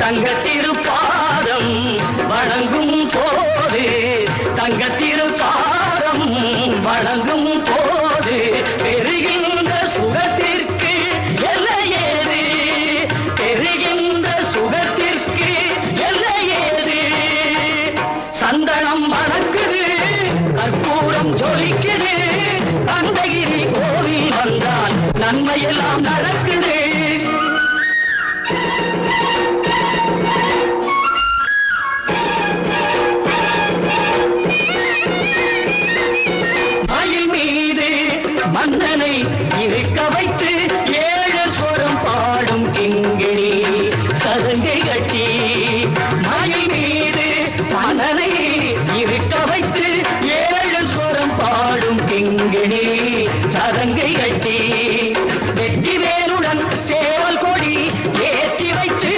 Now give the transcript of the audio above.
தங்க திருப்பாதம் வழங்கும் போது தங்க திருப்பாதம் வணங்கும் போது பெறுகின்ற சுகத்திற்கு எல்லையேது பெறுகின்ற சுகத்திற்கு எல்லையேது. சந்தனம் மணக்குது கற்பூரம் ஜொலிக்குது கந்தகிரி கோவில் வந்தால் நன்மையெல்லாம் நடக்குது. மன்னனை இருக்க வைத்து ஏழு சுரம் பாடும் கிங்கிணி. சருங்கை கட்டி மலை மீது மன்னனை இருக்க வைத்து ஏழு சுரம் பாடும் கிங்கிணி. சருங்கை கட்டி